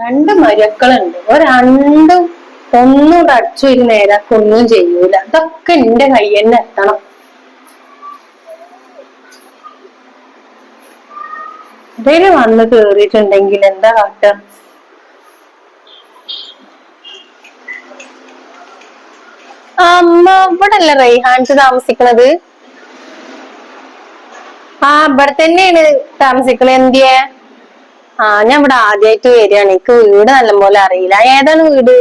രണ്ട് മരുക്കളുണ്ട്. ഒരു രണ്ടും ഒന്നും അടച്ചു ഒരു നേരാക്ക് ഒന്നും ചെയ്യൂല. അതൊക്കെ എന്റെ കൈ തന്നെ എത്തണം. ഇവർ വന്ന് കേറിയിട്ടുണ്ടെങ്കിൽ എന്താ കാട്ടുക അമ്മ ഇവിടെ അല്ലേ റൈഹാൻസ് താമസിക്കണത്? ആ ഇവിടെ തന്നെയാണ് താമസിക്കണത്. എന്തിയെ? ആ ഞാൻ ഇവിടെ ആദ്യമായിട്ട് വരികയാണ്. എനിക്ക് വീട് നല്ലപോലെ അറിയില്ല. ഏതാണ് വീട്?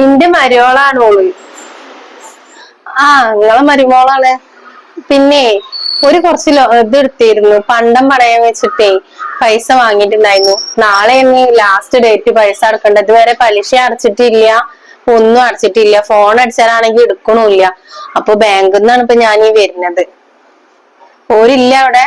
എന്റെ മരുമോളാണ് ഓൾ. ആ നിങ്ങളെ മരുമോളാണ് പിന്നെ ഒരു കുറച്ച് ഇത് എടുത്തിരുന്നു. പണ്ടം പണയം വെച്ചിട്ടേ പൈസ വാങ്ങിയിട്ടുണ്ടായിരുന്നു. നാളെ ലാസ്റ്റ് ഡേറ്റ് പൈസ അടക്കേണ്ടത് വരെ പലിശ അടച്ചിട്ടില്ല. ഒന്നും അടച്ചിട്ടില്ല. ഫോൺ അടിച്ചാലാണെങ്കിൽ എടുക്കണമില്ല അപ്പൊ ബാങ്കിൽ നിന്നാണ് ഇപ്പൊ ഞാൻ ഈ വരുന്നത്. ഓരില്ല അവിടെ?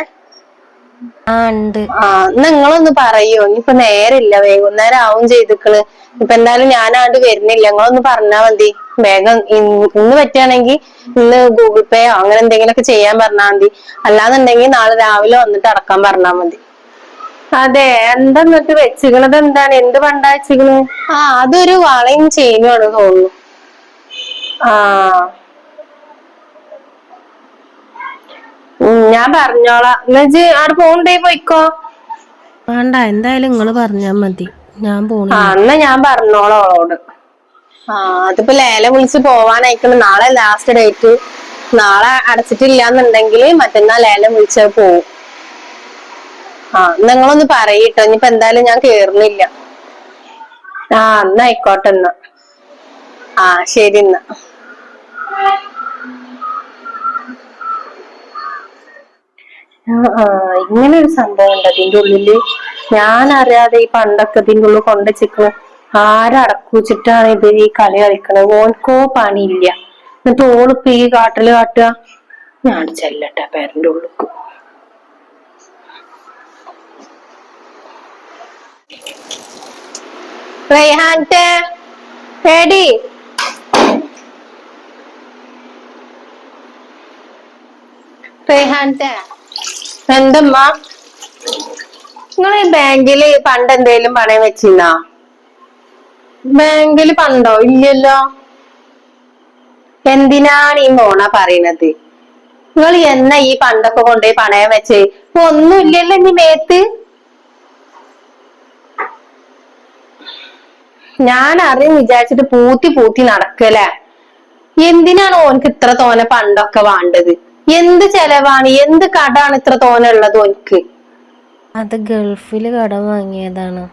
ആ ഉണ്ട്. ആ എന്നാ നിങ്ങളൊന്ന് പറയോ? ഇനിയിപ്പൊ നേരില്ല വൈകുന്നേരം ആവും ചെയ്തുക്കൾ ഇപ്പൊ എന്തായാലും ഞാനാണ്ട് വരുന്നില്ല. നിങ്ങളൊന്ന് പറഞ്ഞാ മതി. വേഗം ഇന്ന് ഇന്ന് പറ്റുകയാണെങ്കിൽ ഇന്ന് ഗൂഗിൾ പേയോ അങ്ങനെ എന്തെങ്കിലുമൊക്കെ ചെയ്യാൻ പറഞ്ഞാ മതി. അല്ലാന്നുണ്ടെങ്കിൽ നാളെ രാവിലെ വന്നിട്ട് അടക്കാൻ പറഞ്ഞാ മതി. അതെ എന്താ എന്നിട്ട് വെച്ചിക്കണത് എന്താണ്? എന്ത് പണ്ടാ വെച്ചിക്കണ്? ആ അതൊരു വളയും ചെയിനുമാണ് തോന്നുന്നു. ആ ഉം, ഞാൻ പറഞ്ഞോളാം. എന്നുവെച്ച് അവിടെ പോണ്ടേ പോയിക്കോ? വേണ്ട എന്തായാലും നിങ്ങൾ പറഞ്ഞാ മതി. ഞാൻ പോണ ആ എന്നാ ഞാൻ പറഞ്ഞോളാം അവളോട് ആ അതിപ്പോ ലേല വിളിച്ച് പോവാനായിക്കണം. നാളെ ലാസ്റ്റ് ഡേറ്റ് നാളെ അടച്ചിട്ടില്ല എന്നുണ്ടെങ്കിൽ മറ്റന്നാൾ ലേല വിളിച്ച് പോവും. ആ നിങ്ങളൊന്ന് പറയിട്ടോ. ഇനിയിപ്പോ എന്തായാലും ഞാൻ കേറുന്നില്ല. ആ എന്നാ ആയിക്കോട്ടെ എന്നാ. ആ ശരി എന്നാ ആ, ആ, ഇങ്ങനെ ഒരു സംഭവം ഉണ്ട്. അതിന്റെ ഉള്ളിൽ ഞാൻ അറിയാതെ ഈ പണ്ടൊക്കെ ഇതിന്റെ ഉള്ളിൽ കൊണ്ടുവച്ചിട്ട് ആരടക്കൂച്ചിട്ടാണ് ഇത് ഈ കളി കളിക്കണത്. ഓൻകോ പണിയില്ല. എന്നിട്ട് ഓളിപ്പോ ഈ കാട്ടിൽ കാട്ടുക. ഞാൻ ചെല്ലട്ടെ പേരന്റെ ഉള്ളിക്ക്. റേഹാൻത്തെ പേടി റേഹാൻത്തെ എന്തമ്മ? നിങ്ങൾ ഈ ബാങ്കിൽ പണ്ട് എന്തേലും പണയം വെച്ചിരുന്നാ? ബാങ്കിൽ പണ്ടോ? ഇല്ലല്ലോ. എന്തിനാണ് ഈ മോണ പറയണത് നിങ്ങൾ എന്ന ഈ പണ്ടൊക്കെ കൊണ്ടുപോയി പണയം വെച്ചേ? ഇപ്പൊ ഒന്നും ഇല്ലല്ലോ ഇനി മേത്ത്. ഞാൻ അറിയും വിചാരിച്ചിട്ട് പൂത്തി പൂത്തി നടക്കല്ലേ? എന്തിനാണ് ഓനക്ക് ഇത്ര തോനെ പണ്ടൊക്കെ വേണ്ടത്? എന്ത് ചെലവാണ്? എന്ത് കടാണ് ഇത്ര തോന്നുള്ളത് എനിക്ക് അത് ഗൾഫിൽ കടം വാങ്ങിയതാണ്.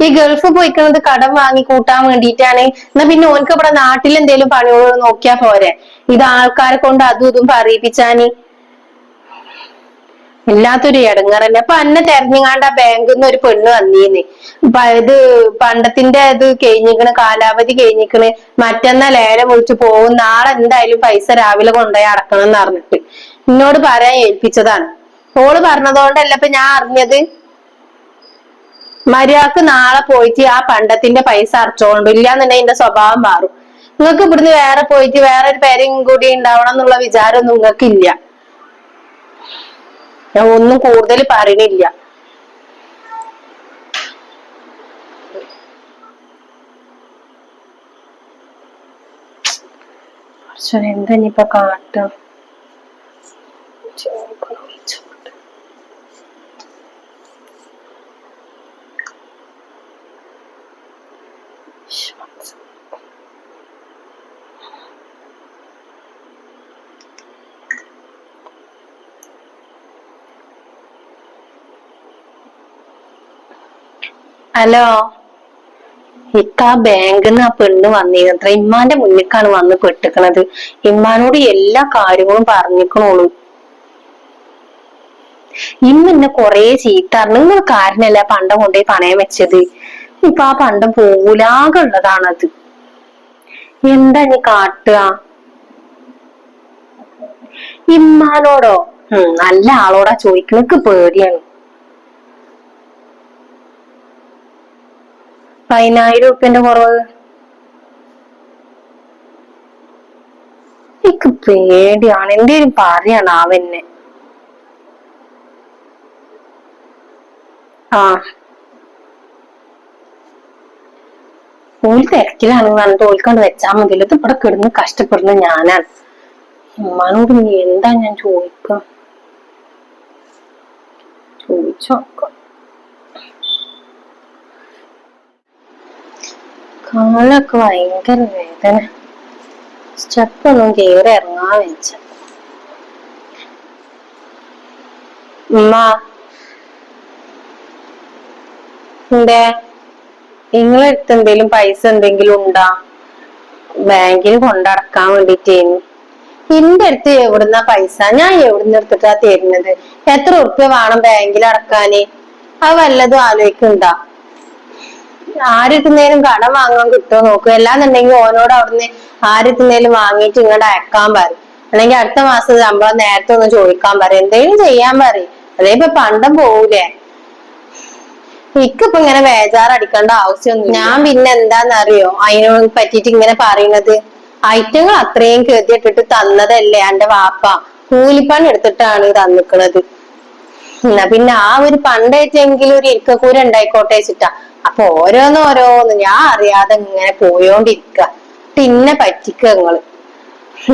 ഈ ഗൾഫ് പോയിക്കുന്നത് കടം വാങ്ങി കൂട്ടാൻ വേണ്ടിയിട്ടാണ്. എന്നാ പിന്നെ ഓനക്ക് ഇവിടെ നാട്ടിൽ എന്തേലും പണിയോ നോക്കിയാ പോരെ. ഇത് ആൾക്കാരെ കൊണ്ട് അതും ഇതും പറയിപ്പിച്ചാന്. ഇല്ലാത്തൊരു ഇടങ്ങറന്നെ അപ്പൊ അന്നെ തെരഞ്ഞങ്ങാണ്ട് ആ ബാങ്കിൽ നിന്ന് ഒരു പെണ്ണ് വന്നീന്ന് ഇത് പണ്ടത്തിന്റെ ഇത് കഴിഞ്ഞിക്കണ് കാലാവധി കഴിഞ്ഞിക്കണ്. മറ്റന്നാ ലേലം വിളിച്ചു പോകും നാളെ എന്തായാലും പൈസ രാവിലെ കൊണ്ടുപോയി അടക്കണം എന്ന് പറഞ്ഞിട്ട്. എന്നോട് പറയാൻ ഏൽപ്പിച്ചതാണ്. ഓൾ പറഞ്ഞതുകൊണ്ടല്ല ഇപ്പൊ ഞാൻ അറിഞ്ഞത്? മര്യാദയ്ക്ക് നാളെ പോയിട്ട് ആ പണ്ടത്തിന്റെ പൈസ അടച്ചോണ്ടു ഇല്ലാന്നുണ്ടെങ്കിൽ എന്റെ സ്വഭാവം മാറും. നിങ്ങൾക്ക് ഇവിടുന്ന് വേറെ പോയിട്ട് വേറെ ഒരു പേരും കൂടി ഉണ്ടാവണം എന്നുള്ള വിചാരമൊന്നും നിങ്ങൾക്ക് ഇല്ല ഞാൻ ഒന്നും കൂടുതൽ പറയണില്ല. എന്താ ഇനിയിപ്പൊ കാട്ടുക ഹലോ. ഇക്ക ബാങ്കിൽ നിന്ന് ആ പെണ്ണ് വന്നിരുന്നത്ര ഇമ്മാന്റെ മുന്നിക്കാണ് വന്ന് പെട്ടിക്കണത്. ഇമ്മാനോട് എല്ലാ കാര്യങ്ങളും പറഞ്ഞിക്കണോളൂ. ഇന്ന് എന്നെ കൊറേ ചീത്തറിഞ്ഞു നിങ്ങൾ കാരണല്ല പണ്ടം കൊണ്ടുപോയി പണയം വെച്ചത്? ഇപ്പൊ ആ പണ്ടം പോകൂലാകെ ഉള്ളതാണത്. എന്താ നീ കാട്ടുക? ഇമ്മാനോടോ? നല്ല ആളോടാ ചോദിക്കണക്ക് പേടിയാണ്. പതിനായിരം ഉറുപ്പ്യന്റെ കുറവ്. എനിക്ക് പേടിയാണ്. എന്തേലും പറയാണ് അവന്നെ ആ. ഓൽ തിരക്കിലാണ് പറഞ്ഞിട്ട് ഓൽക്കൊണ്ട് വെച്ചാൽ മതിയല്ലോ ഇത് ഇവിടെ കിടന്ന് കഷ്ടപ്പെടുന്ന ഞാനാണ്. ഉമ്മാനോട് നീ എന്താ ഞാൻ ചോദിക്കുക? ചോദിച്ചോക്കാം. കാലൊക്കെ ഭയങ്കര വേദന. സ്റ്റെപ്പൊന്നും കയറി ഇറങ്ങാൻ വെച്ച. ഉമ്മ. എന്തേ? നിങ്ങളെ അടുത്ത് എന്തെങ്കിലും പൈസ എന്തെങ്കിലും ഉണ്ടാ? ബാങ്കിൽ കൊണ്ടടക്കാൻ വേണ്ടിട്ടേ. എന്റെ അടുത്ത് എവിടുന്ന പൈസ? ഞാൻ എവിടുന്ന് എടുത്തിട്ടാ തരുന്നത്? എത്ര ഉറുപ്പ്യ വേണം ബാങ്കിൽ അടക്കാന്? അത് വല്ലതും ആലോചിക്കണ്ടാ ആരെത്തുന്നേലും കടം വാങ്ങാൻ കിട്ടുമോ നോക്കുക അല്ലാന്നുണ്ടെങ്കിൽ ഓനോട് അവിടുന്ന് ആരെത്തുന്നേലും വാങ്ങിയിട്ട് ഇങ്ങോട്ട് അയക്കാൻ പറയും. അല്ലെങ്കിൽ അടുത്ത മാസം ശമ്പളം നേരത്തെ ഒന്ന് ചോദിക്കാൻ പറയും. എന്തെങ്കിലും ചെയ്യാൻ പറയും. അതേ ഇപ്പൊ പണ്ടം പോവൂലേ? എനിക്കിപ്പോ ഇങ്ങനെ ബേജാറടിക്കേണ്ട ആവശ്യമൊന്നും ഞാൻ പിന്നെ എന്താന്നറിയോ? അതിനോട് പറ്റിയിട്ട് ഇങ്ങനെ പറയുന്നത്. ഐറ്റങ്ങൾ അത്രയും കരുതിയിട്ടിട്ട് തന്നതല്ലേ എന്റെ വാപ്പ. കൂലിപ്പണി എടുത്തിട്ടാണ് തന്നിക്കണത്. എന്നാ പിന്നെ ആ ഒരു പണ്ടേറ്റെങ്കിലും ഒരു ഇരിക്കക്കൂര ഉണ്ടായിക്കോട്ടെ വെച്ചിട്ടാ. അപ്പൊ ഓരോന്ന് ഓരോന്ന് ഞാൻ അറിയാതെ ഇങ്ങനെ പോയോണ്ടിരിക്ക. പിന്നെ പറ്റിക്ക നിങ്ങൾ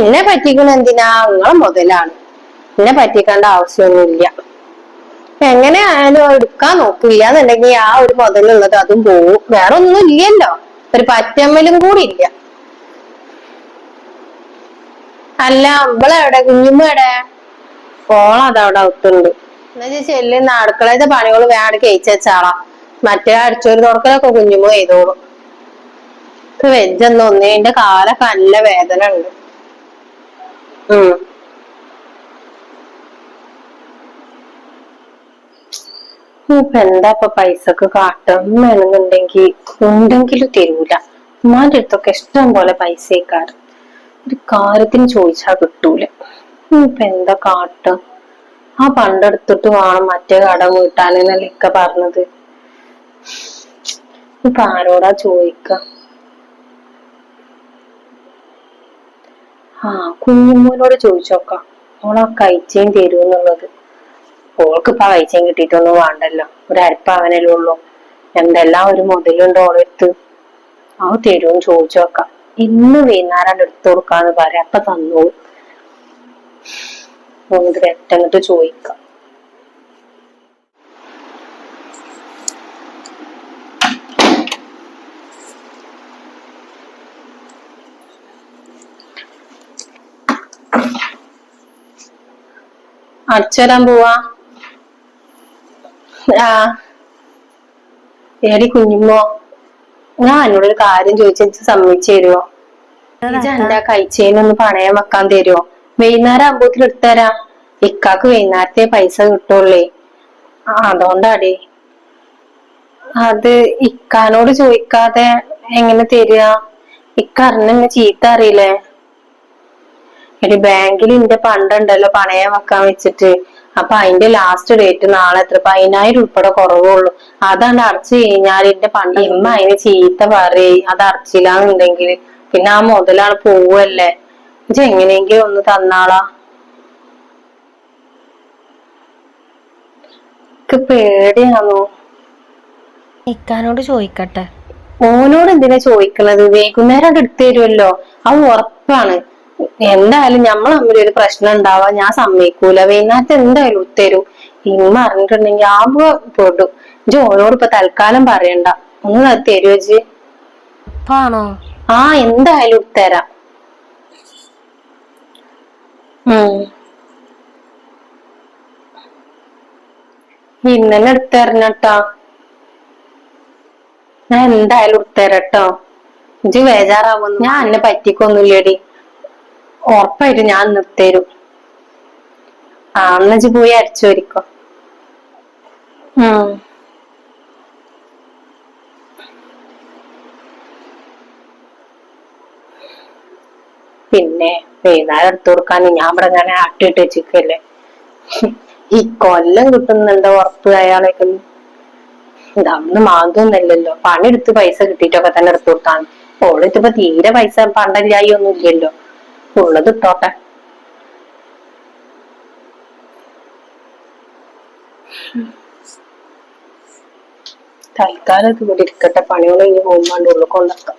എന്നെ പറ്റിക്കണ എന്തിനാ? നിങ്ങളെ മുതലാണ്. എന്നെ പറ്റിക്കേണ്ട ആവശ്യമൊന്നുമില്ല എങ്ങനെ ആയാലും എടുക്കാൻ നോക്കില്ല എന്നുണ്ടെങ്കിൽ ആ ഒരു മുതലുള്ളത് അതും പോവും. വേറെ ഒന്നും ഇല്ലല്ലോ. ഒരു പറ്റമ്മലും കൂടി ഇല്ല. അല്ല അമ്പളെവിടെ കുഞ്ഞുമ്മ എവിടെ? ഫോൺ അതവിടെ ഒത്തുണ്ട് എന്നുവെച്ചാൽ ചെല്ലുന്ന അടുക്കളത്തെ പണികൾ വേണ്ട കഴിച്ചാളാ മറ്റേ അടിച്ചൊരു തുറക്കലൊക്കെ ഇപ്പൊ ചെയ്തോളൂ. വെജൊന്നും ഒന്നേ എന്റെ കാലൊക്കെ നല്ല വേദന ഉണ്ട്. ഉം. ഇപ്പൊ എന്താ ഇപ്പൊ പൈസക്ക് കാട്ടുന്നുണ്ടെങ്കിൽ ഉണ്ടെങ്കിലും തരൂല. ഉമ്മാന്റെ അടുത്തൊക്കെ ഇഷ്ടം പോലെ പൈസ പൈസക്കാറ് ഒരു കാര്യത്തിന് ചോദിച്ചാ കിട്ടൂല. ഇപ്പൊ എന്താ കാട്ടും ആ പണ്ടെടുത്തിട്ട് വേണം മറ്റേ കട വീട്ടാനെന്നല്ലേ ഇക്ക പറഞ്ഞത്. ഇപ്പൊ ആരോടാ ചോദിക്ക? ആ കുഞ്ഞുമോനോട് ചോദിച്ചോക്കാം. ഓളാ കഴിച്ചേം തരൂന്നുള്ളത് ഓൾക്ക് ഇപ്പൊ കഴിച്ചേം കിട്ടിയിട്ടൊന്നും വേണ്ടല്ലോ. ഒരു അരപ്പവനല്ലേ ഉള്ളൂ. എന്തെല്ലാം ഒരു മുതലുണ്ട് ഓളെടുത്ത്. ആ തരുമെന്ന് ചോദിച്ചോക്കാം. ഇന്ന് വൈകുന്നേരം എടുത്തു കൊടുക്കാന്ന് പറയാം. അപ്പൊ തന്നോളൂ. നമുക്ക് വെറ്റങ്ങട്ട് ചോദിക്കാം. അടിച്ചുതരാൻ പോവാ. ആ. ഏടി കുഞ്ഞുമ്മോ ഞാൻ എന്നോടൊരു കാര്യം ചോദിച്ചു സമ്മതിച്ചു തരുമോ എന്താ കഴിച്ചേനൊന്ന് പണയം വെക്കാൻ തരുമോ വൈകുന്നേരം ആകുമ്പോത്തിന് എടുത്തരാ ഇക്കാക്ക് വൈകുന്നേരത്തെ പൈസ കിട്ടുള്ളേ. അതുകൊണ്ടാടി. അത് ഇക്കാനോട് ചോദിക്കാതെ എങ്ങനെ തരിക? ഇക്ക അറിഞ്ഞെന്നെ ചീത്ത അറിയില്ലേ? എടി ബാങ്കിൽ ഇന്റെ പണ്ടുണ്ടല്ലോ പണയം വെക്കാൻ വെച്ചിട്ട്. അപ്പൊ അതിന്റെ ലാസ്റ്റ് ഡേറ്റ് നാളെ എത്ര? പതിനായിരം ഉൾപ്പെടെ കുറവുള്ളൂ. അതാണ് അടച്ചു കഴിഞ്ഞാൽ എന്റെ പണ്ട് ഇമ്മ അതിന് ചീത്ത പറയും. അത് അടച്ചില്ലാന്നുണ്ടെങ്കിൽ. പിന്നെ ആ മുതലാണ് പോവല്ലേ? ഇത് എങ്ങനെയെങ്കിലും ഒന്ന് തന്നാളാ. എനിക്ക് പേടിയാണോ? ഇക്കാനോട് ചോദിക്കട്ടെ. ഓനോട് എന്തിനാ ചോദിക്കണത്? വൈകുന്നേരം എടുത്തു തരുമല്ലോ അത് ഉറപ്പാണ്. എന്തായാലും നമ്മൾ തമ്മിൽ ഒരു പ്രശ്നം ഉണ്ടാവാ. ഞാൻ സമ്മതിക്കൂല. വൈകുന്നേരത്തെ എന്തായാലും ഉത്തരൂ. ഇമ്മ അറിഞ്ഞിട്ടുണ്ടെങ്കിൽ ആ പെടും. ജോ ഓനോട് ഇപ്പൊ തൽക്കാലം പറയണ്ട. ഒന്ന് തരുവോ ജി ആണോ ആ എന്തായാലും ഉത്തരാം. ഉം. ഇന്നെ എടുത്തരഞ്ഞട്ടാ? ഞാൻ എന്തായാലും എടുത്തരട്ടോ ഇജ് ബേജാറാവുന്നു. ഞാൻ എന്നെ പറ്റിക്കൊന്നുമില്ലടി. ഉറപ്പായിട്ട് ഞാൻ നിർത്തരും. ആ അന്നജ് പോയി ഉം. പിന്നെ വൈകുന്നേരം എടുത്തു കൊടുക്കാൻ ഞാൻ ഇവിടെ ഞാൻ ആട്ടിട്ട് വെച്ചിരിക്കല്ലേ? ഈ കൊല്ലം കിട്ടുന്നുണ്ട് ഉറപ്പ് അയാളേക്ക് ഇതന്ന് മാതൊന്നല്ലല്ലോ പണിയെടുത്ത് പൈസ കിട്ടിയിട്ടൊക്കെ തന്നെ എടുത്തു കൊടുത്താണ് ഓളിത്തിപ്പോ തീരെ പൈസ പണ്ടല്ലായി ഒന്നും ഇല്ലല്ലോ. ഉള്ളത് ഇട്ടോട്ടെ തൽക്കാലം ഇത് ഇവിടെ ഇരിക്കട്ടെ. പണികൾ ഇനി പോകുമ്പോണ്ട് ഉള്ളിൽ കൊണ്ടാക്കാം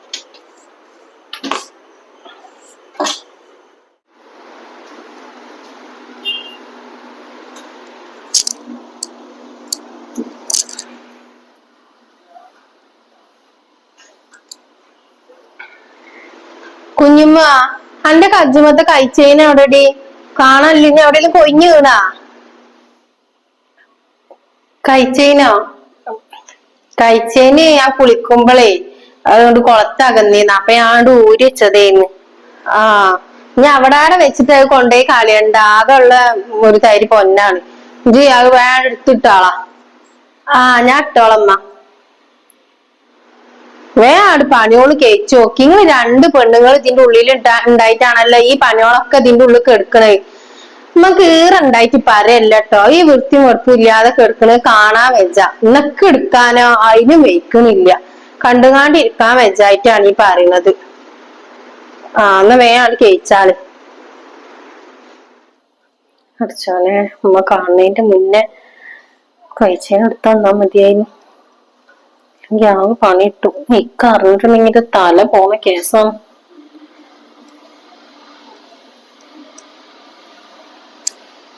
കുഞ്ഞുമ്മ. അന്റെ കജ്ജുമത്തെ കഴിച്ചേനെ അവിടെ കാണാനില്ല ഇനി എവിടെയെങ്കിലും കൊഞ്ഞു വീണാ? കഴിച്ചേനോ? കഴിച്ചേനെ ആ കുളിക്കുമ്പളേ അതുകൊണ്ട് കുളത്തകന്നേന്ന് അപ്പൊ ഞാൻ ഊരി വെച്ചതേന്ന്. ആ ഞാൻ അവിടെ വെച്ചിട്ട് കൊണ്ടേ കൊണ്ടുപോയി കളയണ്ട. ഉള്ള ഒരു തരി പൊന്നാണ്. ഇത് അത് വേറെ എടുത്തിട്ടാളാ ആ ഞാൻ ഇട്ടോളമ്മ വേട് പണിയോൾ കേച്ചു നോക്കി. ഇങ്ങനെ രണ്ട് പെണ്ണുങ്ങൾ ഇതിന്റെ ഉള്ളിൽ ഉണ്ടാ- ഉണ്ടായിട്ടാണല്ലോ ഈ പണിയോളൊക്കെ ഇതിന്റെ ഉള്ളിൽ കെടുക്കണേ. നമുക്ക് ഈറുണ്ടായിട്ട് പറയല്ല ഈ വൃത്തി വെറുപ്പും ഇല്ലാതെ കെടുക്കണത് കാണാൻ വെച്ച ഇന്നൊക്കെ എടുക്കാനോ അതിനും വെക്കണില്ല കണ്ടുകാണ്ടിരിക്കാൻ വെച്ചായിട്ടാണ് ഈ പറയുന്നത് ആ എന്നാ അത് കേച്ചാൽ അടിച്ചോനെ നമ്മ കാണുന്നതിന്റെ മുന്നേ കഴിച്ചതിന് എടുത്താ മതിയായിരുന്നു ഞാൻ പണിയിട്ടു. ഇക്ക അറിഞ്ഞിട്ടുണ്ടെങ്കിൽ തല പോണ കേസാണ്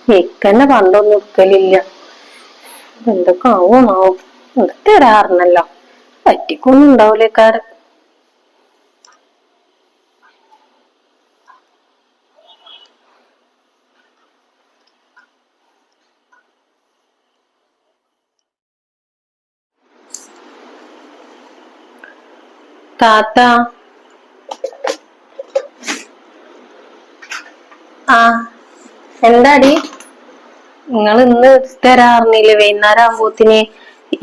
ഇക്കന്നെ പണ്ടൊന്നും എടുക്കലില്ല. എന്തൊക്കെ ആവുമാവും എന്തൊക്കെ തരാറുണ്ടല്ലോ പറ്റിക്കൊന്നും ഉണ്ടാവൂലേക്കാരൻ താത്ത. ആ എന്താടി? നിങ്ങൾ ഇന്ന് തരാറിന്നില്ലേ വൈകുന്നേരം ആകുമ്പോത്തിന്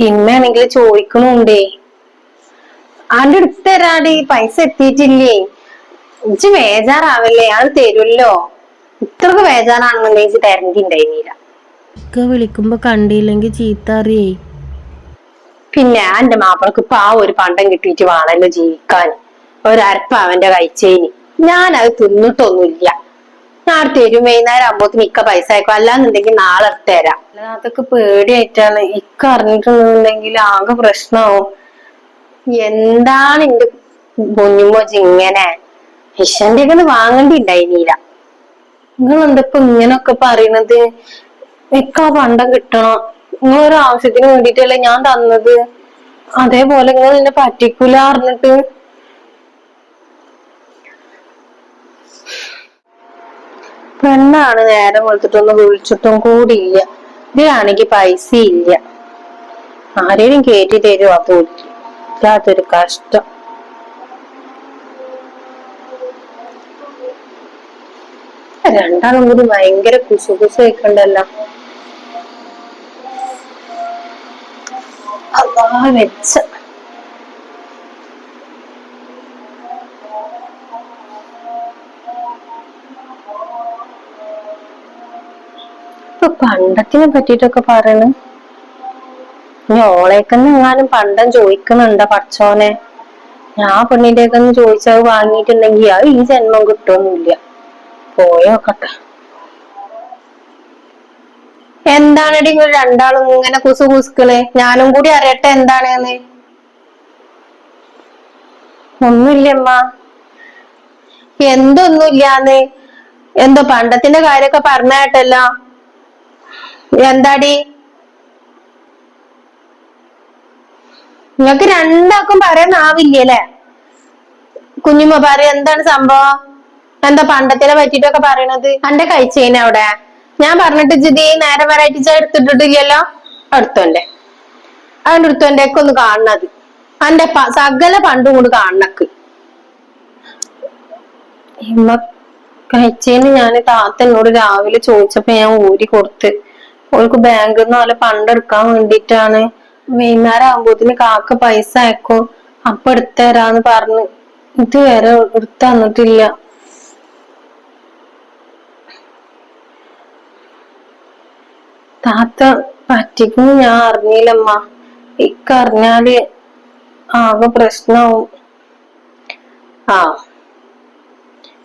ഇമ്മയാണെങ്കിൽ ചോദിക്കണുണ്ടേ. ആണ്ട് എടുത്ത് തരാടി പൈസ എത്തിയിട്ടില്ലേ. ഇജ്ജ് ബേജാറാവല്ലേ അത് തരുമല്ലോ ഇത്രക്ക് ബേജാറാണെന്നുണ്ടെങ്കിൽ ഇജ്ജ് തരണ്ടിണ്ടായിരുന്നില്ല. ഇക്ക വിളിക്കുമ്പോ കണ്ടില്ലെങ്കിൽ ചീത്ത അറിയേ പിന്നെ എന്റെ മാപ്പിളക്ക് ഇപ്പൊ ആ ഒരു പണ്ടം കിട്ടിയിട്ട് വേണല്ലോ ജീവിക്കാൻ. ഒരരപ്പ അവന്റെ കഴിച്ചേന് ഞാൻ അത് തിന്നിട്ടൊന്നുമില്ല. ഞാൻ തരും വൈകുന്നേരം ആകുമ്പോത്തിന് ഇക്ക പൈസ അയക്കും. അല്ലാന്നുണ്ടെങ്കിൽ നാളെ തരാം. അതൊക്കെ പേടിയായിട്ടാണ്. ഇക്ക അറിഞ്ഞിട്ടുണ്ടെങ്കിൽ ആകെ പ്രശ്നമാവും എന്താണ് എന്റെ കുഞ്ഞുമോജ് ഇങ്ങനെ? ഇഷന്റെ ഒക്കെ വാങ്ങണ്ടിണ്ടായിനീല. നിങ്ങൾ എന്തൊക്കെ ഇങ്ങനൊക്കെ പറയണത് ഇക്ക പണ്ടം കിട്ടണം. നിങ്ങൾ ഒരു ആവശ്യത്തിന് വേണ്ടിട്ടല്ലേ ഞാൻ തന്നത്? അതേപോലെ നിങ്ങൾ എന്നെ പറ്റിക്കൂല അറിഞ്ഞിട്ട് പെണ്ണാണ് നേരെ വെളുത്തിട്ടൊന്ന് വിളിച്ചിട്ടും കൂടിയില്ല. ഇതിലാണെങ്കിൽ പൈസ ഇല്ല ആരേലും കേറ്റി തരുമോ തോട്ടി ഇല്ലാത്തൊരു കഷ്ടം. രണ്ടാളും ഭയങ്കര കുസുകുസു വെക്കണ്ടല്ലോ വെച്ച. പണ്ടത്തിനെ പറ്റിട്ടൊക്കെ പറയണ്. ഇനി ഓളേക്കെന്ന് എങ്ങാനും പണ്ടം ചോദിക്കണുണ്ട പടച്ചോനെ? ഞാൻ പെണ്ണിന്റെയൊക്കെ ചോദിച്ചത് വാങ്ങിയിട്ടുണ്ടെങ്കിൽ അത് ഈ ജന്മം കിട്ടുമൊന്നുമില്ല പോയോക്കട്ടെ. എന്താണെടി നിങ്ങൾ രണ്ടാളും ഇങ്ങനെ കുസു കുസുക്കൾ? ഞാനും കൂടി അറിയട്ടെ എന്താണെന്ന്. ഒന്നുമില്ലമ്മ. എന്തൊന്നുമില്ലാന്ന്. എന്തോ പണ്ടത്തിന്റെ കാര്യൊക്കെ പറഞ്ഞായിട്ടല്ലോ എന്താടി? നിങ്ങക്ക് രണ്ടാക്കും പറയുന്നാവില്ലേ കുഞ്ഞുമ്മ പറ എന്താണ് സംഭവം? എന്താ പണ്ടത്തിനെ പറ്റിട്ടൊക്കെ പറയണത്? എന്റെ കഴിച്ചേനെ അവിടെ. ഞാൻ പറഞ്ഞിട്ട് ജിതി നേരെ വരായിട്ട് എടുത്തിട്ടില്ലല്ലോ അടുത്തോന്റെ അവന്റെ അടുത്തോന്റെ ഒക്കെ ഒന്ന് കാണണത്. അന്റെ സകല പണ്ടും കൊണ്ട് കാണണക്ക്. കഴിച്ചേന് ഞാൻ താത്ത എന്നോട് രാവിലെ ചോദിച്ചപ്പോ ഞാൻ ഊരി കൊടുത്ത് ഓൾക്ക് ബാങ്കിൽ നിന്ന് നല്ല പണ്ട് എടുക്കാൻ വേണ്ടിട്ടാണ് വൈകുന്നേരം ആകുമ്പോത്തിന് കാക്ക പൈസ അയക്കും. അപ്പൊ എടുത്തരാന്ന് പറഞ്ഞു. ഇതുവരെ എടുത്തു തന്നിട്ടില്ല. താത്ത പറ്റിക്കും ഞാൻ അറിഞ്ഞില്ലമ്മ. ഇക്കറിഞ്ഞാൽ ആകെ പ്രശ്നാവും. ആ.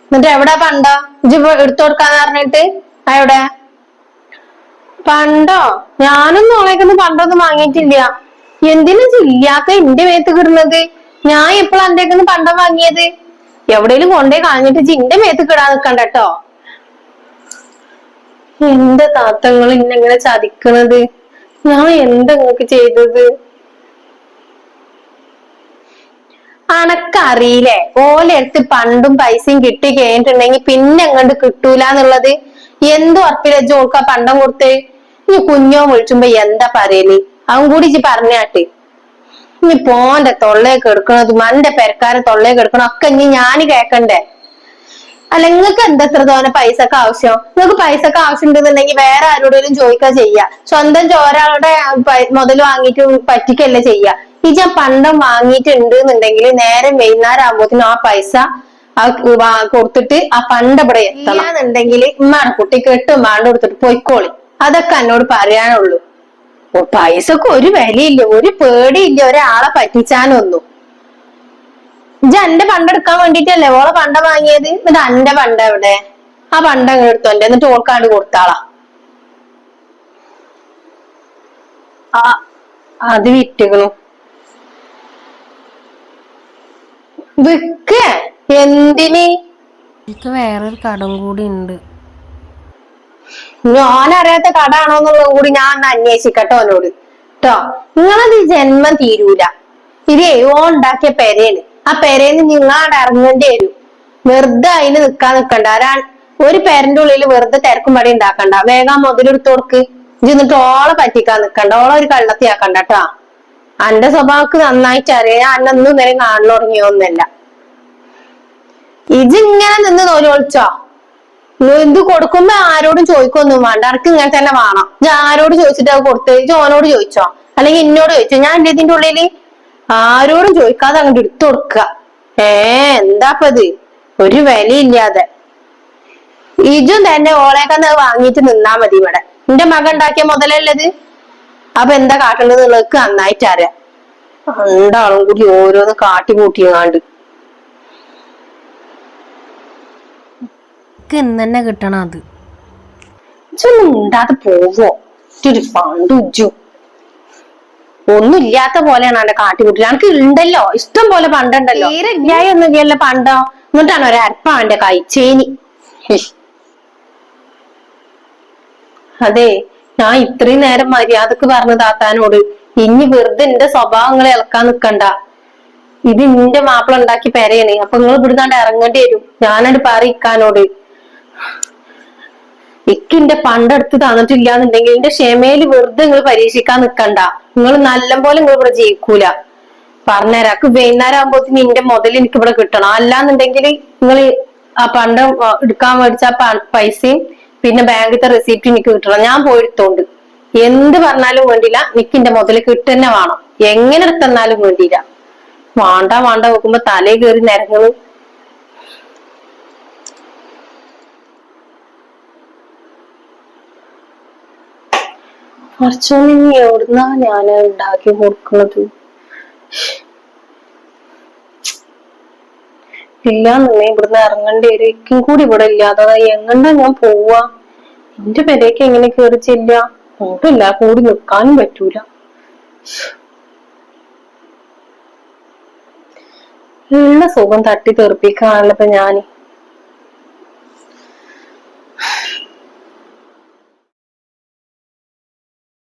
എന്നിട്ട് എവിടെ പണ്ട? ഇപ്പൊ എടുത്തു കൊടുക്കാന്ന് പറഞ്ഞിട്ട്? എവിടെ? പണ്ടോ? ഞാനൊന്നും ഓളേക്കൊന്നും പണ്ടൊന്നും വാങ്ങിയിട്ടില്ല. എന്തിനാ ഇല്ലാത്ത എന്റെ മേത്ത് കിടുന്നത്? ഞാൻ എപ്പോഴാ എന്റെ പണ്ടം വാങ്ങിയത്? എവിടെയെങ്കിലും കൊണ്ടേ കളഞ്ഞിട്ട് എന്റെ മേത്ത് കിടാൻ നിക്കണ്ട കേട്ടോ. എന്റെ താത്തങ്ങൾ ഇന്നെങ്ങനെ ചതിക്കണത്? ഞാൻ എന്താ നിങ്ങക്ക് ചെയ്തത്? അണക്കറിയില്ലേ ഓലെടുത്ത് പണ്ടും പൈസയും കിട്ടി കഴിഞ്ഞിട്ടുണ്ടെങ്കിൽ പിന്നെ അങ്ങോട്ട് കിട്ടൂല എന്നുള്ളത് എന്ത് ഉറപ്പില്ല ജോൾക്ക പണ്ടം കൊടുത്ത്? ഇനി കുഞ്ഞോ വിളിച്ചുമ്പോ എന്താ പറയൽ? അവൻ കൂടി ഇജ്ജ് പറഞ്ഞാട്ട് ഇനി പോന്റെ തൊള്ളയൊക്കെ എടുക്കണതും അന്റെ പെരക്കാരെ തൊള്ളയൊക്കെ എടുക്കണം ഒക്കെ ഇനി ഞാൻ കേക്കണ്ടേ? അല്ല നിങ്ങൾക്ക് എന്താ എത്ര തോന്നെ പൈസക്ക് ആവശ്യം? നിങ്ങൾക്ക് പൈസക്ക് ആവശ്യം ഉണ്ടെന്നുണ്ടെങ്കിൽ വേറെ ആരോടെങ്കിലും ചോദിക്കുക ചെയ്യാ. സ്വന്തം ചോരാളുടെ മുതൽ വാങ്ങിയിട്ട് പറ്റിക്കല്ലേ ചെയ്യാ. ഈ ഞാൻ പണ്ടം വാങ്ങിയിട്ടുണ്ട് എന്നുണ്ടെങ്കിൽ നേരെ വൈകുന്നേരം ആകുമ്പോഴത്തേനും ആ പൈസ കൊടുത്തിട്ട് ആ പണ്ട് ഇവിടെ എത്തണമെന്നുണ്ടെങ്കിൽ ഉമ്മാണ് കുട്ടിക്ക് എട്ട് ഉമ്മാണ്ട് കൊടുത്തിട്ട് പൊയ്ക്കോളി. അതൊക്കെ എന്നോട് പറയാനുള്ളൂ. പൈസക്ക് ഒരു വിലയില്ല ഒരു പേടിയില്ല ഒരാളെ പറ്റിച്ചാനൊന്നും. ഇജ്ജ് എന്റെ പണ്ട് എടുക്കാൻ വേണ്ടിട്ടല്ലേ? ഓളെ പണ്ട വാങ്ങിയത്? എന്നിട്ട് എന്റെ പണ്ട എവിടെ? ആ പണ്ട അങ്ങ് എടുത്തോന്റെ എന്നിട്ട് ഓൾക്കാണ്ട് കൊടുത്താളാ. ആ അത് വിറ്റുകളു വിക്ക. എന്തിന്? എനിക്ക് വേറൊരു കടം കൂടി ഉണ്ട് ഞാനറിയാത്ത കടാണോന്നുള്ളത് കൂടി ഞാൻ ഒന്ന് അന്വേഷിക്കട്ടോ അവനോട് കേട്ടോ നിങ്ങളത് ജന്മം തീരൂല. ഇത് ഓ ഉണ്ടാക്കിയ പെരേന് ആ പെരേന്ന് നിങ്ങളാണ്ട് ഇറങ്ങേണ്ടി വരും. വെറുതെ അതിന് നിക്കാൻ നിക്കണ്ട. ആരാ ഒരു പെരന്റെ ഉള്ളിൽ വെറുതെ തിരക്കും പടി ഉണ്ടാക്കണ്ട. വേഗം മുതലെടുത്ത് കൊടുക്ക് എന്നിട്ട് ഓളെ പറ്റിക്കാൻ നിക്കണ്ട. ഓളെ ഒരു കള്ളത്തിയാക്കണ്ട കേട്ടോ. അന്റെ സ്വഭാവക്ക് നന്നായിട്ട് അറിയാം. ഞാൻ അന്നൊന്നും നേരം കാണു തുടങ്ങിയൊന്നല്ല ഇജിങ്ങനെ നിന്ന് തോലോളിച്ചോ എന്ത് കൊടുക്കുമ്പോ ആരോടും ചോദിക്കൊന്നും വേണ്ട. അനക്ക് ഇങ്ങനെ തന്നെ വേണം. ഞാൻ ആരോട് ചോദിച്ചിട്ട് അത് കൊടുത്ത്? ഇജ് ഓനോട് ചോദിച്ചോ? അല്ലെങ്കിൽ എന്നോട് ചോദിച്ചോ? ഞാൻ എന്റെ ഇതിന്റെ ഉള്ളിൽ ആരോടും ചോദിക്കാതെ അങ്ങോട്ട് എടുത്തു കൊടുക്കുക ഏ എന്താപ്പത്? ഒരു വിലയില്ലാതെ. ഇജും തന്നെ ഓളേക്കന്ന് വാങ്ങിയിട്ട് നിന്നാ മതി ഇവിടെ. എന്റെ മകൻ ഉണ്ടാക്കിയ മുതലല്ലത് അപ്പൊ എന്താ കാട്ടേണ്ടത് നിങ്ങൾക്ക് നന്നായിട്ട് അറിയാം. രണ്ടാളും കൂടി ഓരോന്ന് കാട്ടിക്കൂട്ടിയങ്ങാണ്ട് ഇന്ന് തന്നെ കിട്ടണം അത്. ഇജൊന്നും ഉണ്ടാതെ പോവോ? ഒരു ഫണ്ട് ഉജ്ജു ഒന്നുമില്ലാത്ത പോലെയാണ് എന്റെ കാട്ടിക്കുട്ടി എനിക്ക് ഉണ്ടല്ലോ ഇഷ്ടം പോലെ പണ്ടുണ്ടല്ലോ. തീരെ ഒന്നും ഇല്ലല്ലോ പണ്ടോ? എന്നിട്ടാണ് ഒരു അവന്റെ എന്റെ ചേനി. അതെ ഞാൻ ഇത്രയും നേരം മര്യാദയ്ക്ക് പറഞ്ഞു താത്താനോട് ഇനി വെറുതെ എന്റെ സ്വഭാവങ്ങളെ ഇളക്കാൻ നിക്കണ്ട. ഇത് നിന്റെ മാപ്പിള ഉണ്ടാക്കി പെരയാണ് അപ്പൊ നിങ്ങൾ ഇവിടുന്നാണ്ട് ഇറങ്ങേണ്ടി വരും. ഞാനത് പറയിക്കാനോട്. ഇക്കിന്റെ പണ്ടെടുത്ത് തന്നിട്ടില്ല എന്നുണ്ടെങ്കിൽ എന്റെ ക്ഷമയിൽ വെറുതെ നിങ്ങൾ പരീക്ഷിക്കാൻ നിക്കണ്ട. നിങ്ങൾ നല്ലപോലെ നിങ്ങൾ ഇവിടെ ജയിക്കൂല പറഞ്ഞുതരാക്ക് വൈകുന്നേരം നിന്റെ മുതൽ എനിക്ക് ഇവിടെ കിട്ടണം. അല്ലാന്നുണ്ടെങ്കിൽ നിങ്ങൾ ആ പണ്ട് എടുക്കാൻ മേടിച്ച പൈസയും പിന്നെ ബാങ്കിലത്തെ റെസിപ്റ്റ് എനിക്ക് കിട്ടണം. ഞാൻ പോയിടത്തോണ്ട് എന്ത് പറഞ്ഞാലും വേണ്ടില്ല നിക്കിന്റെ മുതൽ കിട്ടുന്നെ വേണം. എങ്ങനെ എടുത്തെന്നാലും വേണ്ടിയില്ല വാണ്ട വാണ്ട നോക്കുമ്പോ തലേ കയറി നിരങ്ങുന്നു കുറച്ചൊന്നും ഇനി എവിടുന്നാ ഞാൻ ഉണ്ടാക്കി കൊടുക്കുന്നത്? ഇല്ല നിന്നെ ഇവിടുന്ന് ഇറങ്ങേണ്ടി വരും. ഇക്കും കൂടി ഇവിടെ ഇല്ലാതെ എങ്ങണ്ടാ ഞാൻ പോവാ? എന്റെ പെരേക്ക് എങ്ങനെ കയറി ചെല്ല അങ്ങോട്ടില്ല കൂടി നിൽക്കാനും പറ്റൂല. ഉള്ള സുഖം തട്ടി തെറിപ്പിക്കാണല്ലോ ഞാൻ.